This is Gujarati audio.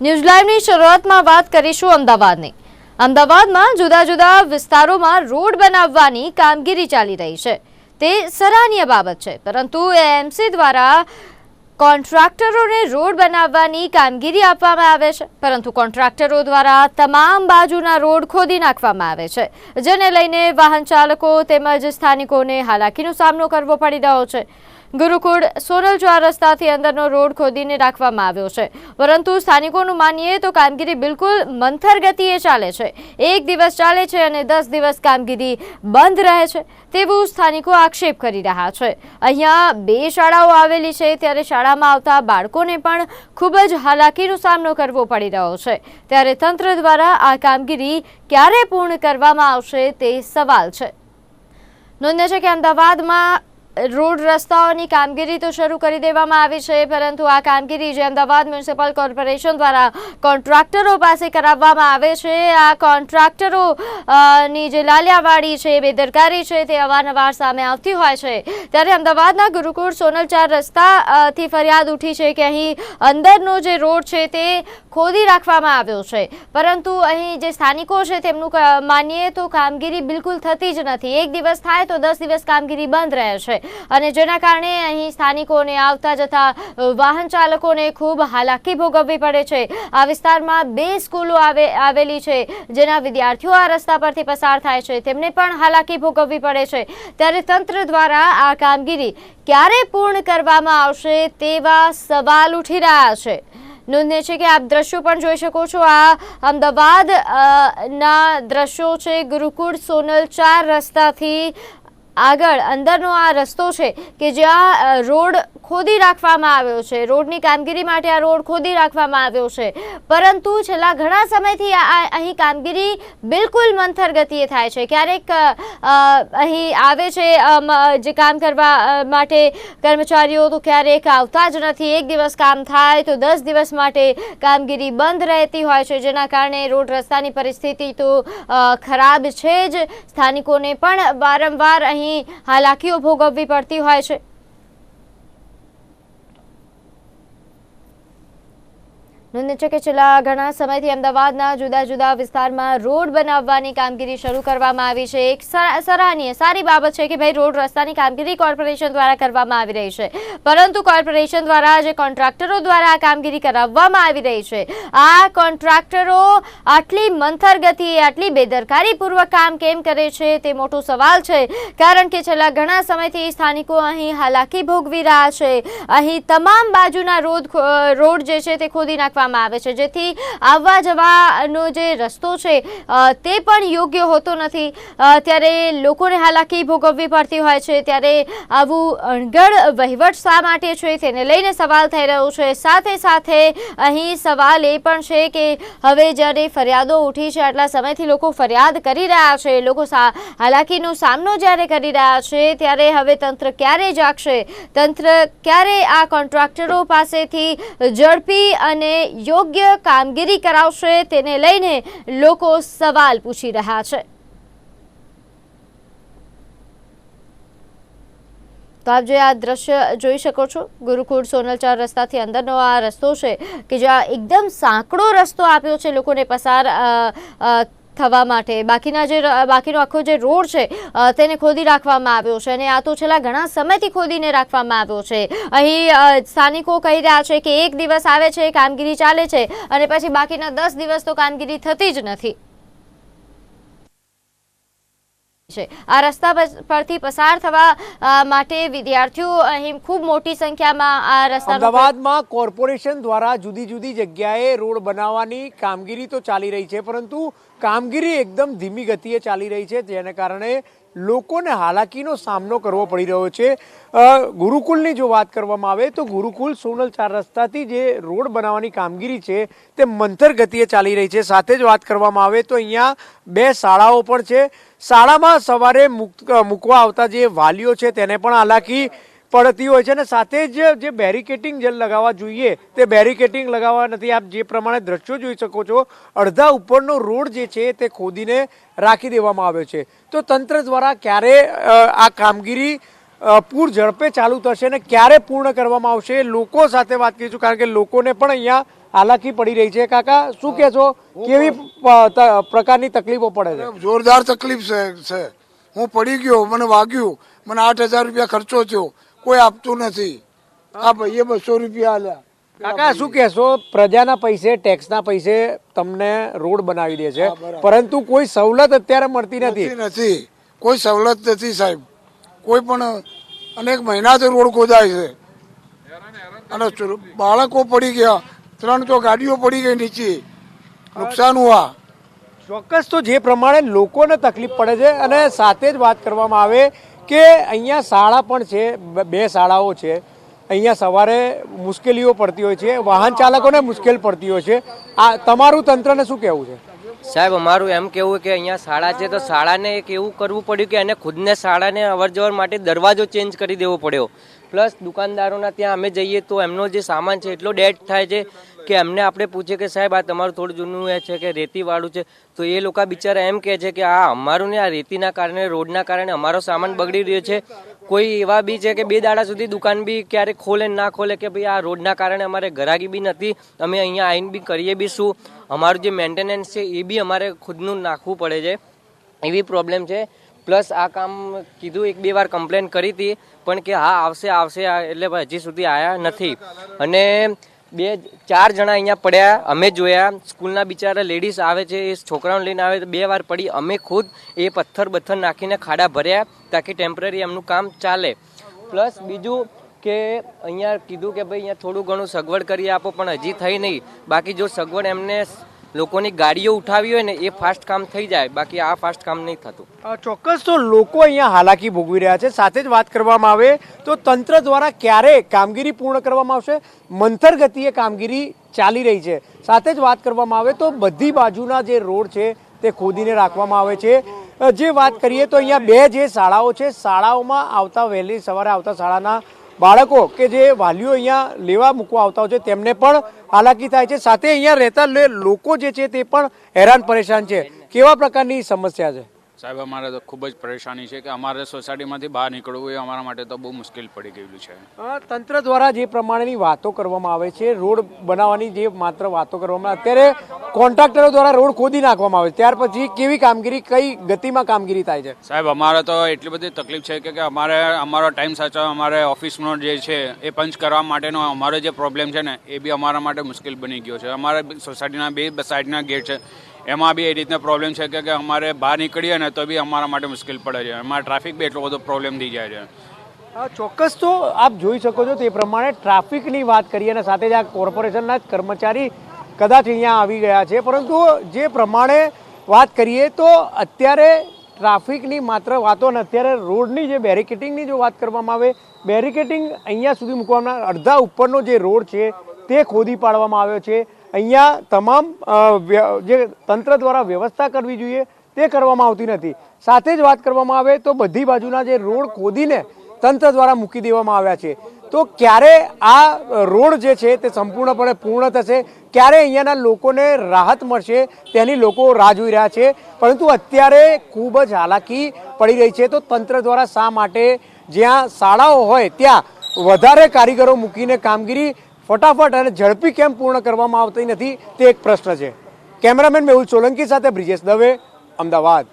ન્યૂઝીલેન્ડની શરૂઆતમાં વાત કરીશું અમદાવાદની. અમદાવાદમાં જુદા જુદા વિસ્તારોમાં રોડ બનાવવાની કામગીરી ચાલી રહી છે. તે સરાહનીય બાબત છે, પરંતુ એએમસી દ્વારા કોન્ટ્રાક્ટરોને રોડ બનાવવાની કામગીરી આપવામાં આવે છે, પરંતુ કોન્ટ્રાક્ટરો દ્વારા તમામ બાજુના રોડ ખોદી નાખવામાં આવે છે, જેને લઈને વાહન ચાલકો તેમજ સ્થાનિકોને હાલાકીનો સામનો કરવો પડી રહ્યો છે. ગુરુકુળ સોનલ ચોર રસ્તાથી અંદરનો રોડ ખોદીને રાખવામાં આવ્યો છે. પરંતુ સ્થાનિકોનું માનીએ તો કામગીરી બિલકુલ મંથર ગતિએ ચાલે છે. એક દિવસ ચાલે છે અને દસ દિવસ કામગીરી બંધ રહે છે તેવું સ્થાનિકો આક્ષેપ કરી રહ્યા છે. અહીંયા બે શાળાઓ આવેલી છે, ત્યારે શાળામાં આવતા બાળકોને પણ ખૂબ જ હાલાકીનો સામનો કરવો પડી રહ્યો છે. ત્યારે તંત્ર દ્વારા આ કામગીરી ક્યારે પૂર્ણ કરવામાં આવશે તે સવાલ છે. નોંધ્યા છે કે અમદાવાદમાં રોડ રસ્તાઓની કામગીરી તો શરૂ કરી દેવામાં આવી છે, પરંતુ આ કામગીરી જે અમદાવાદ મ્યુનિસિપલ કોર્પોરેશન દ્વારા કોન્ટ્રાક્ટરો પાસે કરાવવામાં આવે છે. આ કોન્ટ્રાક્ટરો ની જે લાલિયાવાડી છે, બેદરકારી છે, તે અવારનવાર સામે આવતી હોય છે. ત્યારે અમદાવાદના ગુરુકુળ સોનલ ચાર રસ્તા ફરિયાદ ઉઠી છે કે અહીં અંદરનો જે રોડ છે તે ખોદી રાખવામાં આવ્યો છે. પરંતુ અહીં જે સ્થાનિકો છે તેમનું માનીએ તો કામગીરી બિલકુલ થતી જ નથી. એક દિવસ થાય તો દસ દિવસ કામગીરી બંધ રહે છે. અને જેના કારણે અહીં સ્થાનિકોને આવતા જતા વાહન ચાલકોને ખૂબ હાલાકી ભોગવવી પડે છે. આ વિસ્તારમાં બે સ્કૂલો આવે, આવેલી છે, જેના વિદ્યાર્થીઓ આ રસ્તા પરથી પસાર થાય છે. તેમને પણ હાલાકી ભોગવવી પડે છે. ત્યારે તંત્ર દ્વારા આ કામગીરી ક્યારે પૂર્ણ કરવામાં આવશે તેવા સવાલ ઉઠી રહ્યા છે. નોંધનીય છે કે આપ દ્રશ્યો પણ જોઈ શકો છો. આ અમદાવાદ ના દ્રશ્યો છે. ગુરુકુળ સોનલ ચાર રસ્તાથી આગળ અંદરનો આ રસ્તો છે કે જ્યાં રોડ ખોદી રાખવામાં આવ્યો છે. રોડની કામગીરી માટે આ રોડ ખોદી રાખવામાં આવ્યો છે. પરંતુ છેલ્લા ઘણા સમયથી અહીં કામગીરી બિલકુલ મંથર ગતિએ થાય છે. ક્યારેક અહીં આવે છે જે કામ કરવા માટે કર્મચારીઓ, તો ક્યારેક આવતા જ નથી. એક દિવસ કામ થાય તો દસ દિવસ માટે કામગીરી બંધ રહેતી હોય છે, જેના કારણે રોડ રસ્તાની પરિસ્થિતિ તો ખરાબ છે જ. સ્થાનિકોને પણ વારંવાર અહીં હાલાકીઓ ભોગવવી પડતી હોય છે. નોંધ છે કે છેલ્લા ઘણા સમયથી અમદાવાદના જુદા જુદા વિસ્તારમાં રોડ બનાવવાની કામગીરી શરૂ કરવામાં આવી છે. એક સરાહનીય, સારી બાબત છે કે ભાઈ રોડ રસ્તાની કામગીરી કોર્પોરેશન દ્વારા કરવામાં આવી રહી છે. પરંતુ કોર્પોરેશન દ્વારા જે કોન્ટ્રાક્ટરો દ્વારા આ કામગીરી કરાવવામાં આવી રહી છે, આ કોન્ટ્રાક્ટરો આટલી મંથર ગતિએ આટલી બેદરકારીપૂર્વક કામ કેમ કરે છે તે મોટો સવાલ છે. કારણ કે છેલ્લા ઘણા સમયથી સ્થાનિકો અહીં હાલાકી ભોગવી રહ્યા છે. અહીં તમામ બાજુના રોડ રોડ જે છે તે ખોદી નાખવામાં આવે છે. જેથી આવવા જવાનો જે રસ્તો છે તે પણ યોગ્ય હોતો નથી. ત્યારે લોકોને હાલાકી ભોગવવી પડતી હોય છે. ત્યારે આવું અણગળ વહીવટ શા માટે છે, તેને લઈને સવાલ થઈ રહ્યો છે. સાથે સાથે અહીં સવાલ એ પણ છે કે હવે જ્યારે ફરિયાદો ઉઠી છે, આટલા સમયથી લોકો ફરિયાદ કરી રહ્યા છે, લોકો હાલાકીનો સામનો જ્યારે કરી રહ્યા છે, ત્યારે હવે તંત્ર ક્યારે જાગશે? તંત્ર ક્યારે આ કોન્ટ્રાક્ટરો પાસેથી ઝડપી અને યોગ્ય કામગીરી કરાવશે તેને લઈને લોકો સવાલ પૂછી રહ્યા છે. તો આપ જે આ દ્રશ્ય જોઈ શકો છો, ગુરુકુળ સોનલ ચાર રસ્તાથી અંદરનો આ રસ્તો છે કે જ્યાં એકદમ સાંકડો રસ્તો આપ્યો છે, લોકોને પસાર થવા માટે. બાકીના જે બાકીનો આખો જે રોડ છે તેને ખોદી રાખવામાં આવ્યો છે અને આ તો છેલ્લા ઘણા સમયથી ખોદીને રાખવામાં આવ્યો છે. અહીં સ્થાનિકો કહી રહ્યા છે કે એક દિવસ આવે છે, કામગીરી ચાલે છે અને પછી બાકીના દસ દિવસ તો કામગીરી થતી જ નથી. આ રસ્તા પરથી પસાર થવા માટે વિદ્યાર્થીઓ અહીં ખૂબ મોટી સંખ્યામાં આ રસ્તા અમદાવાદમાં કોર્પોરેશન દ્વારા જુદી જુદી જગ્યાએ રોડ બનાવવાની કામગીરી તો ચાલી રહી છે, પરંતુ કામગીરી એકદમ ધીમી ગતિએ ચાલી રહી છે, જેને કારણે લોકોને હાલાકીનો સામનો કરવો પડી રહ્યો છે. ગુરુકુલની જો વાત કરવામાં આવે, તો ગુરુકુલ સોનલ ચાર રસ્તાથી જે રોડ બનાવવાની કામગીરી છે, તે મંથર ગતિએ ચાલી રહી છે. સાથે જ વાત કરવામાં આવે, તો અહીંયા બે શાળાઓ પણ છે. શાળામાં સવારે મૂક- મૂકવા આવતા જે વાલીઓ છે, તેને પણ હાલાકી પડતી હોય છે અને સાથે જ જે બેરિકેટિંગ જે લગાવવા જોઈએ તે બેરિકેટિંગ લગાવવા નથી. આપ જે પ્રમાણે દ્રશ્યો જોઈ શકો છો અડધા ઉપરનો રોડ જે છે તે ખોદીને રાખી દેવામાં આવ્યો છે. તો તંત્ર દ્વારા ક્યારે આ કામગીરી પૂર ઝડપે ચાલુ થશે અને ક્યારે પૂર્ણ કરવામાં આવશે લોકો સાથે વાત કરીશું કારણ કે લોકોને પણ અહીંયા હાલાકી પડી રહી છે. કાકા શું કહેશો? કેવી પ્રકારની તકલીફો પડે છે? જોરદાર તકલીફ છે છે. હું પડી ગયો મને વાગ્યું મને આઠ હજાર રૂપિયા ખર્ચો થયો. કોઈ આપતું નથી. આ ભાઈએ બસો રૂપિયા આલ્યા. કાકા શું કહેશો? પ્રજાના પૈસે ટેક્સના પૈસે તમને રોડ બનાવી દે છે. પરંતુ કોઈ સવલત અત્યારે મળતી નથી. નથી કોઈ સવલત નથી સાહેબ. કોઈ પણ અનેક મહિનાથી રોડ ખોદાય છે. અને બાળકો પડી ગયા. ત્રણ તો ગાડીઓ પડી ગઈ નીચે. નુકસાન હુઆ. ચોક્કસ તો જે પ્રમાણે લોકોને તકલીફ પડે છે અને સાથે જ વાત કરવામાં આવે કે અહીંયા શાળા પણ છે, બે શાળાઓ છે. અહીંયા સવારે મુશ્કેલીઓ પડતી હોય છે, વાહન ચાલકોને મુશ્કેલ પડતી હોય છે. આ તમારું તંત્રને શું કહેવું છે? સાહેબ, અમારું એમ કેવું કે અહીંયા શાળા છે તો શાળાને એક એવું કરવું પડ્યું કે એને ખુદને શાળાને અવર જવર માટે દરવાજો ચેન્જ કરી દેવો પડ્યો. પ્લસ દુકાનદારોના ત્યાં અમે જઈએ તો એમનો જે સામાન છે એટલો ડેટ થાય છે કે એમને આપણે પૂછીએ કે સાહેબ, આ તમારું થોડું જૂનું એ છે કે રેતીવાળું છે. તો એ લોકો બિચારા એમ કહે છે કે આ અમારું ને આ રેતીના કારણે, રોડના કારણે અમારો સામાન બગડી રહ્યો છે. કોઈ એવા બી છે કે બે દાડા સુધી દુકાન બી ક્યારેક ખોલે ના ખોલે કે ભાઈ આ રોડના કારણે અમારે ઘરાગી બી નથી. અમે અહીંયા આવીને બી કરીએ બી શું? અમારું જે મેન્ટેનન્સ છે એ બી અમારે ખુદનું નાખવું પડે છે. એવી પ્રોબ્લેમ છે. પ્લસ આ કામ કીધું, એક બે વાર કમ્પ્લેન કરી હતી, પણ કે હા, આવશે આવશે એટલે હજી સુધી આવ્યા નથી. અને બે ચાર જણા અહીંયા પડ્યા, અમે જોયા. સ્કૂલના બિચારા લેડીઝ આવે છે, એ છોકરાઓને લઈને આવે તો બે વાર પડી, અમે ખુદ એ પથ્થર બથ્થર નાખીને ખાડા ભર્યા તાકી ટેમ્પરરી એમનું કામ ચાલે. પ્લસ બીજું કે અહીંયા કીધું કે ભાઈ, અહીંયા થોડું ઘણું સગવડ કરી આપો, પણ હજી થઈ નહીં. બાકી જો સગવડ એમને લોકોની ગાડીઓ ઉઠાવી હોય ને એ ફાસ્ટ કામ થઈ જાય, બાકી આ ફાસ્ટ કામ નહીં થતું. ચોક્કસ તો લોકો અહીંયા હાલાકી ભોગવી રહ્યા છે. સાથે જ વાત કરવામાં આવે તો તંત્ર દ્વારા ક્યારે કામગીરી પૂર્ણ કરવામાં આવશે? મંથર ગતિએ કામગીરી ચાલી રહી છે. સાથે જ વાત કરવામાં આવે તો બધી બાજુના જે રોડ છે તે ખોદીને રાખવામાં આવે છે. જે વાત કરીએ તો અહીંયા બે જે શાળાઓ છે, શાળાઓમાં આવતા વહેલી સવારે આવતા શાળાના બાળકો કે જે વાલીઓ અહીંયા લેવા મૂકવા આવતા હોય છે, તેમને પણ હાલાકી થાય છે. સાથે અહીંયા રહેતા લોકો જે છે તે પણ હેરાન પરેશાન છે. કેવા પ્રકારની સમસ્યા છે? સાહેબ અમારે તો ખૂબ જ પરેશાની છે કે અમારે સોસાયટીમાંથી બહાર નીકળવું એ અમારા માટે તો બહુ મુશ્કેલ પડી ગયેલું છે. તંત્ર દ્વારા જે પ્રમાણેની વાતો કરવામાં આવે છે રોડ બનાવવાની જે માત્ર વાતો કરવામાં અત્યારે કોન્ટ્રાક્ટરો દ્વારા રોડ ખોદી નાખવામાં આવે છે. ત્યાર પછી કેવી કામગીરી કઈ ગતિમાં કામગીરી થાય છે? સાહેબ અમારે તો એટલી બધી તકલીફ છે કે અમારે અમારો ટાઈમ સાચો અમારે ઓફિસનો જે છે એ પંચ કરવા માટેનો અમારો જે પ્રોબ્લેમ છે ને એ બી અમારા માટે મુશ્કેલ બની ગયો છે. અમારે સોસાયટીના બે સાઈડના ગેટ છે એમાં બી એ રીતના પ્રોબ્લેમ છે કે અમારે બહાર નીકળીએ ને તો બી અમારા માટે મુશ્કેલ પડે છે. અમારે ટ્રાફિક બી એટલો બધો પ્રોબ્લેમ થઈ જાય છે. ચોક્કસ તો આપ જોઈ શકો છો તે પ્રમાણે ટ્રાફિકની વાત કરીએ અને સાથે જ આ કોર્પોરેશનના કર્મચારી કદાચ અહીંયા આવી ગયા છે. પરંતુ જે પ્રમાણે વાત કરીએ તો અત્યારે ટ્રાફિકની માત્ર વાતો અને અત્યારે રોડની જે બેરિકેટિંગની જો વાત કરવામાં આવે બેરિકેટિંગ અહીંયા સુધી મૂકવામાં અડધા ઉપરનો જે રોડ છે તે ખોદી પાડવામાં આવ્યો છે. અહીંયા તમામ જે તંત્ર દ્વારા વ્યવસ્થા કરવી જોઈએ તે કરવામાં આવતી નથી. સાથે જ વાત કરવામાં આવે તો બધી બાજુના જે રોડ ખોદીને તંત્ર દ્વારા મૂકી દેવામાં આવ્યા છે. તો ક્યારે આ રોડ જે છે તે સંપૂર્ણપણે પૂર્ણ થશે? ક્યારે અહીંયાના લોકોને રાહત મળશે? તેની લોકો રાહ જોઈ રહ્યા છે. પરંતુ અત્યારે ખૂબ જ હાલાકી પડી રહી છે. તો તંત્ર દ્વારા શા માટે જ્યાં શાળાઓ હોય ત્યાં વધારે કારીગરો મૂકીને કામગીરી ફટાફટ અને ઝડપી કેમ પૂર્ણ કરવામાં આવતી નથી તે એક પ્રશ્ન છે. કેમેરામેન મેહુલ સોલંકી સાથે બ્રિજેશ દવે, અમદાવાદ.